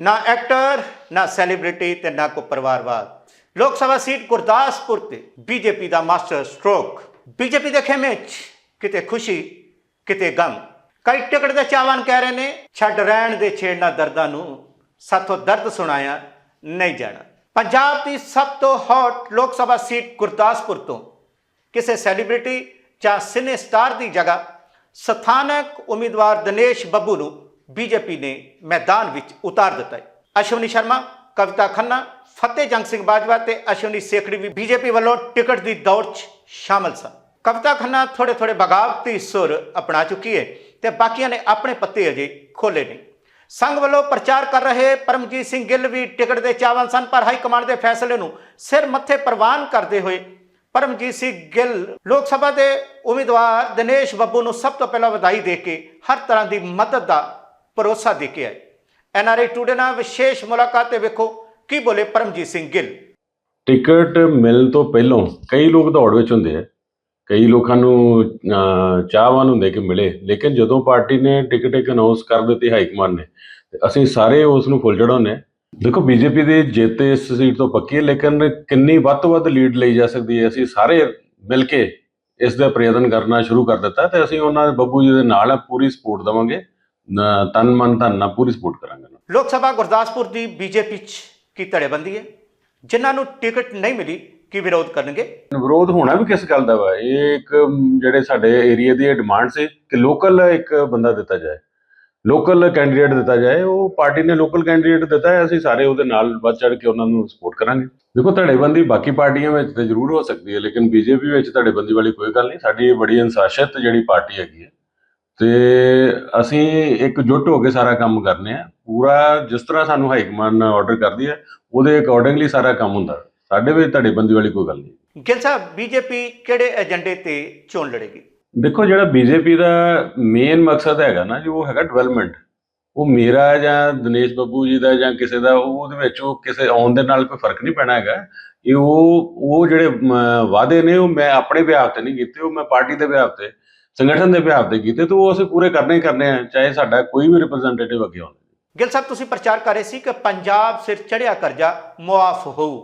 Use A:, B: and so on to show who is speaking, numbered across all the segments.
A: ਨਾ ਐਕਟਰ, ਨਾ ਸੈਲੀਬ੍ਰਿਟੀ ਤੇ ਨਾ ਕੋ ਪਰਿਵਾਰਵਾਦ। ਲੋਕ ਸਭਾ ਸੀਟ ਗੁਰਦਾਸਪੁਰ ਤੇ ਬੀਜੇਪੀ ਦਾ ਮਾਸਟਰ ਸਟ੍ਰੋਕ। ਬੀਜੇਪੀ ਦੇ ਖੇਮੇ 'ਚ ਕਿਤੇ ਖੁਸ਼ੀ, ਕਿਤੇ ਗਮ। ਕਈ ਟਿਕਟ ਦੇ ਚਾਹਵਾਨ ਕਹਿ ਰਹੇ ਨੇ, ਛੱਡ ਰਹਿਣ ਦੇ ਛੇੜਨਾ ਦਰਦਾਂ ਨੂੰ ਸਾਥੋਂ ਦਰਦ ਸੁਣਾਇਆ, ਨਹੀਂ ਜਾਣਾ। ਪੰਜਾਬ ਦੀ ਸਭ ਤੋਂ ਹੌਟ ਲੋਕ ਸਭਾ ਸੀਟ ਗੁਰਦਾਸਪੁਰ ਤੋਂ। ਕਿਸੇ ਸੈਲੀਬ੍ਰਿਟੀ ਜਾਂ ਸਿਨੇ ਸਟਾਰ ਦੀ ਜਗ੍ਹਾ ਸਥਾਨਕ ਉਮੀਦਵਾਰ ਦਿਨੇਸ਼ ਬੱਬੂ ਨੂੰ ਬੀਜੇਪੀ ਨੇ ਮੈਦਾਨ ਵਿੱਚ ਉਤਾਰ ਦਿੱਤਾ ਹੈ। ਅਸ਼ਵਨੀ ਸ਼ਰਮਾ, ਕਵਿਤਾ ਖੰਨਾ, ਫਤਿਹ ਜੰਗ ਸਿੰਘ ਬਾਜਵਾ ਤੇ ਅਸ਼ਵਨੀ ਸੇਖੜੀ ਵੀ ਬੀਜੇਪੀ ਵੱਲੋਂ ਟਿਕਟ ਦੀ ਦੌੜ 'ਚ ਸ਼ਾਮਲ ਸਨ। ਕਵਿਤਾ ਖੰਨਾ ਥੋੜੇ ਥੋੜੇ ਬਗਾਵਤੀ ਸੁਰ ਅਪਣਾ ਚੁੱਕੀ ਹੈ ਤੇ ਬਾਕੀਆਂ ਨੇ ਆਪਣੇ ਪੱਤੇ ਅਜੇ ਖੋਲੇ ਨਹੀਂ। ਸੰਘ ਵੱਲੋਂ ਪ੍ਰਚਾਰ ਕਰ ਰਹੇ ਪਰਮਜੀਤ ਸਿੰਘ ਗਿੱਲ ਵੀ ਟਿਕਟ ਦੇ ਚਾਵਲ ਸਨ, ਪਰ ਹਾਈ ਕਮਾਂਡ ਦੇ ਫੈਸਲੇ ਨੂੰ ਸਿਰ ਮੱਥੇ ਪ੍ਰਵਾਨ ਕਰਦੇ ਹੋਏ ਪਰਮਜੀਤ ਸਿੰਘ ਗਿੱਲ ਲੋਕ ਸਭਾ ਦੇ ਉਮੀਦਵਾਰ ਦਿਨੇਸ਼ ਬੱਬੂ ਨੂੰ ਸਭ ਤੋਂ ਪਹਿਲਾਂ ਵਧਾਈ ਦੇ ਕੇ ਹਰ ਤਰ੍ਹਾਂ ਦੀ ਮਦਦ ਦਾ ਭਰੋਸਾ ਦੇ ਕੇ ਆਏ। ਐਨਆਰਆਈ ਟੂਡੇ ਨਾਲ ਵਿਸ਼ੇਸ਼ ਮੁਲਾਕਾਤ ਤੇ ਵੇਖੋ ਕੀ ਬੋਲੇ ਪਰਮਜੀਤ ਸਿੰਘ ਗਿੱਲ।
B: ਟਿਕਟ ਮਿਲਣ ਤੋਂ ਪਹਿਲਾਂ ਕਈ ਲੋਕ ਦੌੜ ਵਿੱਚ ਹੁੰਦੇ ਆ। ਕਈ ਲੋਕਾਂ ਨੂੰ ਚਾਹਵਾਨ ਹੁੰਦੇ ਕਿ ਮਿਲੇ। ਲੇਕਿਨ ਜਦੋਂ ਪਾਰਟੀ ਨੇ ਟਿਕਟ ਇੱਕ ਅਨਾਉਂਸ ਕਰ ਦਿੱਤੀ ਹਾਈ ਕਮਾਂਡ ਨੇ ਅਸੀਂ ਸਾਰੇ ਉਸ ਨੂੰ ਫੁੱਲ ਚੜਾਉਂਦੇ ਹਾਂ। ਦੇਖੋ, ਬੀਜੇਪੀ ਦੀ ਜਿੱਤ ਇਸ ਸੀਟ ਤੋਂ ਪੱਕੀ ਹੈ, ਲੇਕਿਨ ਕਿੰਨੀ ਵੱਧ ਤੋਂ ਵੱਧ ਲੀਡ ਲਈ ਜਾ ਸਕਦੀ ਹੈ। ਅਸੀਂ ਸਾਰੇ ਮਿਲ ਕੇ ਇਸ ਦਾ ਪ੍ਰਯਤਨ ਕਰਨਾ ਸ਼ੁਰੂ ਕਰ ਦਿੱਤਾ ਤੇ ਅਸੀਂ ਉਹਨਾਂ ਦੇ ਬੱਬੂ ਜੀ ਦੇ ਨਾਲ ਪੂਰੀ ਸਪੋਰਟ ਦੇਵਾਂਗੇ। ਤਨ ਮਨ ਧਨ ਨਾਲ ਪੂਰੀ ਸਪੋਰਟ ਕਰਾਂਗੇ
A: ਲੋਕ ਸਭਾ ਗੁਰਦਾਸਪੁਰ ਦੀ ਬੀਜੇਪੀ 'ਚ ਕੀ ਧੜੇਬੰਦੀ ਹੈ ਜਿਨ੍ਹਾਂ ਨੂੰ ਟਿਕਟ ਨਹੀਂ ਮਿਲੀ ਕੀ ਵਿਰੋਧ ਕਰਨਗੇ
B: ਵਿਰੋਧ ਹੋਣਾ ਵੀ ਕਿਸ ਗੱਲ ਦਾ ਵਾ ਇਹ ਇੱਕ ਜਿਹੜੇ ਸਾਡੇ ਏਰੀਆ ਦੀ ਡਿਮਾਂਡ ਸੀ ਕਿ ਲੋਕਲ ਇੱਕ ਬੰਦਾ ਦਿੱਤਾ ਜਾਏ ਲੋਕਲ ਕੈਂਡੀਡੇਟ ਦਿੱਤਾ ਜਾਏ ਉਹ ਪਾਰਟੀ ਨੇ ਲੋਕਲ ਕੈਂਡੀਡੇਟ ਦਿੱਤਾ ਹੈ ਅਸੀਂ ਸਾਰੇ ਉਹਦੇ ਨਾਲ ਵੱਧ ਚੜ ਕੇ ਉਹਨਾਂ ਨੂੰ ਸਪੋਰਟ ਕਰਾਂਗੇ ਦੇਖੋ ਧੜੇਬੰਦੀ ਬਾਕੀ ਪਾਰਟੀਆਂ ਵਿੱਚ ਤੇ ਜ਼ਰੂਰ ਹੋ ਸਕਦੀ ਹੈ ਲੇਕਿਨ ਬੀਜੇਪੀ ਵਿੱਚ ਧੜੇਬੰਦੀ ਵਾਲੀ ਕੋਈ ਗੱਲ ਨਹੀਂ ਸਾਡੀ ਇਹ ਬੜੀ ਅਨੁਸ਼ਾਸਿਤ ਜਿਹੜੀ ਪਾਰਟੀ ਹੈਗੀ ਹੈ ਤੇ ਅਸੀਂ ਇੱਕ ਜੁੱਟ ਹੋ ਕੇ ਸਾਰਾ ਕੰਮ ਕਰਨੇ ਆ। ਪੂਰਾ ਜਿਸ ਤਰ੍ਹਾਂ ਸਾਨੂੰ ਹਾਈ ਕਮਾਂਡ ਆਰਡਰ ਕਰਦੀ ਹੈ ਉਹਦੇ ਅਕੋਰਡਿੰਗਲੀ ਸਾਰਾ ਕੰਮ ਹੁੰਦਾ। ਸਾਡੇ ਵਿੱਚ ਧੜੇਬੰਦੀ ਵਾਲੀ ਕੋਈ ਗੱਲ ਨਹੀਂ।
A: ਗਿੱਲ ਸਾਹਿਬ ਬੀਜੇਪੀ ਕਿਹੜੇ ਏਜੰਡੇ ਤੇ ਚੋਣ ਲੜੇਗੀ?
B: ਦੇਖੋ ਜਿਹੜਾ ਬੀਜੇਪੀ ਦਾ ਮੇਨ ਮਕਸਦ ਹੈਗਾ ਨਾ ਜੋ ਉਹ ਹੈਗਾ ਡਿਵੈਲਪਮੈਂਟ ਉਹ ਮੇਰਾ ਜਾਂ ਦਿਨੇਸ਼ ਬੱਬੂ ਜੀ ਦਾ ਜਾਂ ਕਿਸੇ ਦਾ ਉਹ ਉਹਦੇ ਵਿੱਚ ਉਹ ਕਿਸੇ ਆਉਣ ਦੇ ਨਾਲ ਕੋਈ ਫ਼ਰਕ ਨਹੀਂ ਪੈਣਾ ਹੈਗਾ। ਇਹ ਉਹ ਉਹ ਜਿਹੜੇ ਵਾਅਦੇ ਨੇ ਉਹ ਮੈਂ ਆਪਣੇ ਵਿਆਹ ਤੇ ਨਹੀਂ ਕੀਤੇ ਉਹ ਮੈਂ ਪਾਰਟੀ ਦੇ ਵਿਆਹ ਤੇ ਸੰਗਠਨ ਦੇ ਵਿਆਹ ਤੇ ਕੀਤੇ ਤੇ ਉਹ ਅਸੀਂ ਪੂਰੇ ਕਰਨੇ ਹੀ ਕਰਨੇ ਆ ਚਾਹੇ ਸਾਡਾ ਕੋਈ ਵੀ ਰਿਪਰੈਜ਼ੈਂਟੇਟਿਵ ਅੱਗੇ ਆਉਂਦਾ।
A: ਗਿੱਲ ਸਾਹਿਬ ਤੁਸੀਂ ਪ੍ਰਚਾਰ ਕਰ ਰਹੇ ਸੀ ਕਿ ਪੰਜਾਬ ਸਿਰ ਚੜਿਆ ਕਰਜ਼ਾ ਮੁਆਫ ਹੋਊ।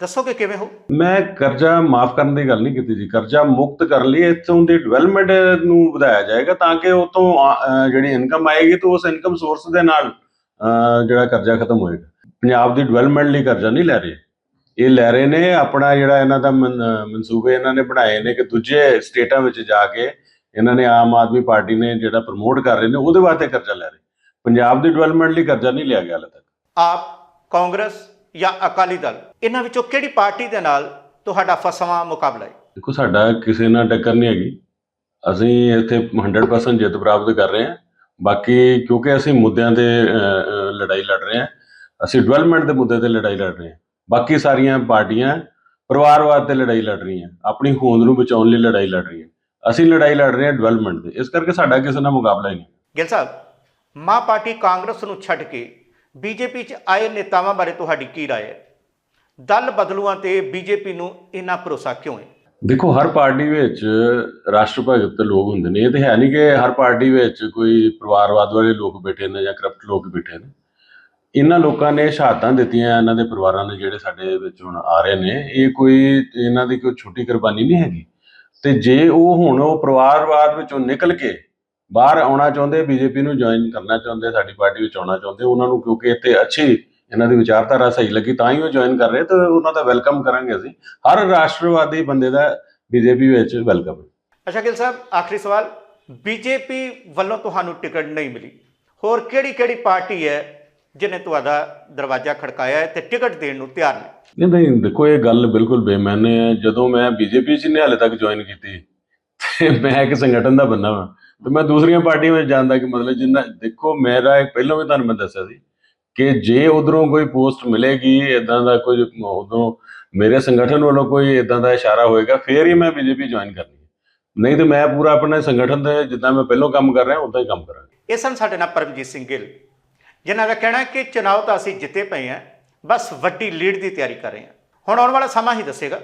A: ਦੱਸੋਗੇ ਕਿਵੇਂ ਹੋ
B: ਮੈਂ ਕਰਜ਼ਾ ਮਾਫ ਕਰਨ ਦੀ ਗੱਲ ਨਹੀਂ ਕੀਤੀ ਜੀ। ਕਰਜ਼ਾ ਮੁਕਤ ਕਰਨ ਲਈ ਇੱਥੋਂ ਦੀ ਡਿਵੈਲਪਮੈਂਟ ਨੂੰ ਵਧਾਇਆ ਜਾਏਗਾ ਤਾਂ ਕਿ ਉਹ ਤੋਂ ਜਿਹੜੀ ਇਨਕਮ ਆਏਗੀ ਤਾਂ ਉਸ ਇਨਕਮ ਸੋਰਸ ਦੇ ਨਾਲ ਜਿਹੜਾ ਕਰਜ਼ਾ ਖਤਮ ਹੋਏਗਾ। ਪੰਜਾਬ ਦੀ ਡਿਵੈਲਪਮੈਂਟ ਲਈ ਕਰਜ਼ਾ ਨਹੀਂ ਲੈ ਰਹੇ। ਇਹ ਲੈ ਰਹੇ ਨੇ ਆਪਣਾ ਜਿਹੜਾ ਇਹਨਾਂ ਦਾ ਮਨਸੂਬੇ ਇਹਨਾਂ ਨੇ ਬਣਾਏ ਨੇ ਕਿ ਦੂਜੇ ਸਟੇਟਾਂ ਵਿੱਚ ਜਾ ਕੇ ਇਹਨਾਂ ਨੇ ਆਮ ਆਦਮੀ ਪਾਰਟੀ ਨੇ ਜਿਹੜਾ ਪ੍ਰਮੋਟ ਕਰ ਰਹੇ ਨੇ ਉਹਦੇ ਵਾਸਤੇ ਕਰਜ਼ਾ ਲੈ ਰਹੇ। ਪੰਜਾਬ ਦੀ ਡਿਵੈਲਪਮੈਂਟ ਲਈ ਕਰਜ਼ਾ ਨਹੀਂ ਲਿਆ ਗਿਆ ਹਾਲੇ ਤੱਕ।
A: ਆਪ ਕਾਂਗਰਸ ਜਾਂ ਅਕਾਲੀ ਦਲ ਇਹਨਾਂ ਵਿੱਚੋਂ ਕਿਹੜੀ ਪਾਰਟੀ ਦੇ ਨਾਲ ਤੁਹਾਡਾ ਫਸਵਾਂ ਮੁਕਾਬਲਾ ਹੈ?
B: ਦੇਖੋ ਸਾਡਾ ਕਿਸੇ ਨਾਲ ਟੱਕਰ ਨਹੀਂ ਹੈਗੀ। ਅਸੀਂ ਇੱਥੇ 100% ਜਿੱਤ ਪ੍ਰਾਪਤ ਕਰ ਰਹੇ ਹਾਂ। ਬਾਕੀ ਕਿਉਂਕਿ ਅਸੀਂ ਮੁੱਦਿਆਂ ਤੇ ਲੜਾਈ ਲੜ ਰਹੇ ਹਾਂ ਅਸੀਂ ਡਿਵੈਲਪਮੈਂਟ ਦੇ ਮੁੱਦੇ ਤੇ ਲੜਾਈ ਲੜ ਰਹੇ ਹਾਂ। ਬਾਕੀ ਸਾਰੀਆਂ ਪਾਰਟੀਆਂ ਪਰਿਵਾਰਵਾਦ ਤੇ ਲੜਾਈ ਲੜ ਰਹੀਆਂ ਆਪਣੀ ਹੋਂਦ ਨੂੰ ਬਚਾਉਣ ਲਈ ਲੜਾਈ ਲੜ ਰਹੀਆਂ ਅਸੀਂ ਲੜਾਈ ਲੜ ਰਹੇ ਹਾਂ ਡਿਵੈਲਪਮੈਂਟ ਦੇ ਇਸ ਕਰਕੇ ਸਾਡਾ ਕਿਸੇ ਨਾਲ ਮੁਕਾਬਲਾ ਹੀ ਨਹੀਂ
A: ਗਿੱਲ ਸਾਹਿਬ ਮਾਂ ਪਾਰਟੀ ਕਾਂਗਰਸ ਨੂੰ ਛੱਡ ਕੇ ਬੀਜੇਪੀ 'ਚ ਆਏ ਨੇਤਾਵਾਂ ਬਾਰੇ ਤੁਹਾਡੀ ਕੀ رائے ਹੈ ਦਲ ਬਦਲੂਆਂ ਤੇ ਬੀਜੇਪੀ ਨੂੰ ਇੰਨਾ ਭਰੋਸਾ ਕਿਉਂ ਹੈ
B: ਦੇਖੋ ਹਰ ਪਾਰਟੀ ਵਿੱਚ ਰਾਸ਼ਟਰ ਭਗਤ ਲੋਕ ਹੁੰਦੇ ਨੇ ਇਹ ਤੇ ਹੈ ਨਹੀਂ ਕਿ ਹਰ ਪਾਰਟੀ ਵਿੱਚ ਕੋਈ ਪਰਿਵਾਰਵਾਦ ਵਾਲੇ ਲੋਕ ਬੈਠੇ ਨੇ ਜਾਂ ਕਰਪਟ ਲੋਕ ਬੈਠੇ ਨੇ ਇਹਨਾਂ ਲੋਕਾਂ ਨੇ ਸ਼ਹਾਦਤਾਂ ਦਿੱਤੀਆਂ ਇਹਨਾਂ ਦੇ ਪਰਿਵਾਰਾਂ ਨੇ ਜਿਹੜੇ ਸਾਡੇ ਵਿੱਚ ਹੁਣ ਆ ਰਹੇ ਨੇ, ਇਹ ਕੋਈ ਇਹਨਾਂ ਦੀ ਕੋਈ ਛੋਟੀ ਕੁਰਬਾਨੀ ਨਹੀਂ ਹੈਗੀ। ਤੇ ਜੇ ਉਹ ਹੁਣ ਉਹ ਪਰਿਵਾਰਵਾਦ ਵਿੱਚੋਂ ਨਿਕਲ ਕੇ ਬਾਹਰ ਆਉਣਾ ਚਾਹੁੰਦੇ, ਬੀਜੇਪੀ ਨੂੰ ਜੁਆਇਨ ਕਰਨਾ ਚਾਹੁੰਦੇ, ਸਾਡੀ ਪਾਰਟੀ ਵਿੱਚ ਆਉਣਾ ਚਾਹੁੰਦੇ, ਉਹਨਾਂ ਨੂੰ ਕਿਉਂਕਿ ਇੱਥੇ ਅੱਛੀ ਇਹਨਾਂ ਦੀ ਵਿਚਾਰਧਾਰਾ ਸਹੀ ਲੱਗੀ, ਤਾਂ ਹੀ ਉਹ ਜੁਆਇਨ ਕਰ ਰਹੇ, ਤੇ ਉਹਨਾਂ ਦਾ ਵੈਲਕਮ ਕਰਾਂਗੇ ਅਸੀਂ। ਹਰ ਰਾਸ਼ਟਰਵਾਦੀ ਬੰਦੇ ਦਾ ਬੀਜੇਪੀ ਵਿੱਚ ਵੈਲਕਮ ਹੈ
A: ਅੱਛਾ ਗਿੱਲ ਸਾਹਿਬ, ਆਖਰੀ ਸਵਾਲ। ਬੀਜੇਪੀ ਵੱਲੋਂ ਤੁਹਾਨੂੰ ਟਿਕਟ ਨਹੀਂ ਮਿਲੀ। ਹੋਰ ਕਿਹੜੀ ਕਿਹੜੀ ਪਾਰਟੀ ਹੈ ਜਿਨੇ ਤੁਹਾਡਾ ਦਰਵਾਜ਼ਾ ਖੜਕਾਇਆ ਹੈ ਤੇ ਟਿਕਟ ਦੇਣ ਨੂੰ ਤਿਆਰ ਨੇ।
B: ਨਹੀਂ ਨਹੀਂ ਦੇਖੋ ਇਹ ਗੱਲ ਬਿਲਕੁਲ ਬੇਮਾਨੇ ਹੈ ਜਦੋਂ ਮੈਂ ਬੀਜੇਪੀ 'ਚ ਨਹੀਂ ਹਾਲੇ ਤੱਕ ਜੁਆਇਨ ਕੀਤੀ ਤੇ ਮੈਂ ਇੱਕ ਸੰਗਠਨ ਦਾ ਬੰਦਾ ਹਾਂ ਤੇ ਮੈਂ ਦੂਸਰੀਆਂ ਪਾਰਟੀਆਂ ਵਿੱਚ ਜਾਂਦਾ ਕਿ ਮਤਲਬ ਜਿੰਨਾ ਦੇਖੋ ਮੇਰਾ ਇੱਕ ਪਹਿਲਾਂ ਵੀ ਤੁਹਾਨੂੰ ਮੈਂ ਦੱਸਿਆ ਸੀ ਕਿ ਜੇ ਉਧਰੋਂ ਕੋਈ ਪੋਸਟ ਮਿਲੇਗੀ ਇਦਾਂ ਦਾ ਕੁਝ ਉਧਰੋਂ ਮੇਰੇ ਸੰਗਠਨ ਵੱਲੋਂ ਕੋਈ ਇਦਾਂ ਦਾ ਇਸ਼ਾਰਾ ਹੋਏਗਾ ਫੇਰ ਹੀ ਮੈਂ ਬੀਜੇਪੀ ਜੁਆਇਨ ਕਰਨੀ ਨਹੀਂ ਤੇ ਮੈਂ ਪੂਰਾ ਆਪਣੇ ਸੰਗਠਨ ਦੇ ਜਿੱਦਾਂ ਮੈਂ ਪਹਿਲਾਂ ਕੰਮ ਕਰ ਰਿਹਾ ਉਦਾਂ ਹੀ ਕੰਮ ਕਰਾਂਗਾ।
A: ਇਹ ਸਨ ਸਾਡੇ ਨਾਲ ਪਰਮਜੀਤ ਸਿੰਘ ਗਿੱਲ। ਜਿਨ੍ਹਾਂ ਦਾ ਕਹਿਣਾ ਕਿ ਚੁਣਾਵ ਤਾਂ ਅਸੀਂ ਜਿੱਤੇ ਪਏ ਹਾਂ, ਬਸ ਵੱਡੀ ਲੀਡ ਦੀ ਤਿਆਰੀ ਕਰ ਰਹੇ ਹਾਂ। ਹੁਣ ਆਉਣ ਵਾਲਾ ਸਮਾਂ ਹੀ ਦੱਸੇਗਾ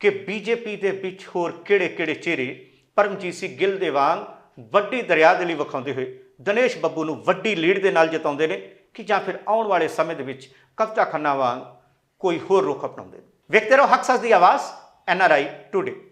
A: ਕਿ ਬੀਜੇਪੀ ਦੇ ਵਿੱਚ ਹੋਰ ਕਿਹੜੇ-ਕਿਹੜੇ ਚਿਹਰੇ ਪਰਮਜੀਤ ਸਿੰਘ ਗਿੱਲ ਦੇ ਵਾਂਗ ਵੱਡੀ ਦਰਿਆ ਦੇ ਲਈ ਵਿਖਾਉਂਦੇ ਹੋਏ, ਦਿਨੇਸ਼ ਬੱਬੂ ਨੂੰ ਵੱਡੀ ਲੀਡ ਦੇ ਨਾਲ ਜਿਤਾਉਂਦੇ ਨੇ ਕਿ ਜਾਂ ਫਿਰ ਆਉਣ ਵਾਲੇ ਸਮੇਂ ਦੇ ਵਿੱਚ ਕਬਜ਼ਾ ਖੰਨਾ ਵਾਂਗ ਕੋਈ ਹੋਰ ਰੁਖ ਅਪਣਾਉਂਦੇ ਨੇ। ਵੇਖਦੇ ਰਹੋ ਹੱਕ ਸੱਚ ਦੀ ਆਵਾਜ਼, ਐਨ ਆਰ ਆਈ ਟੂਡੇ।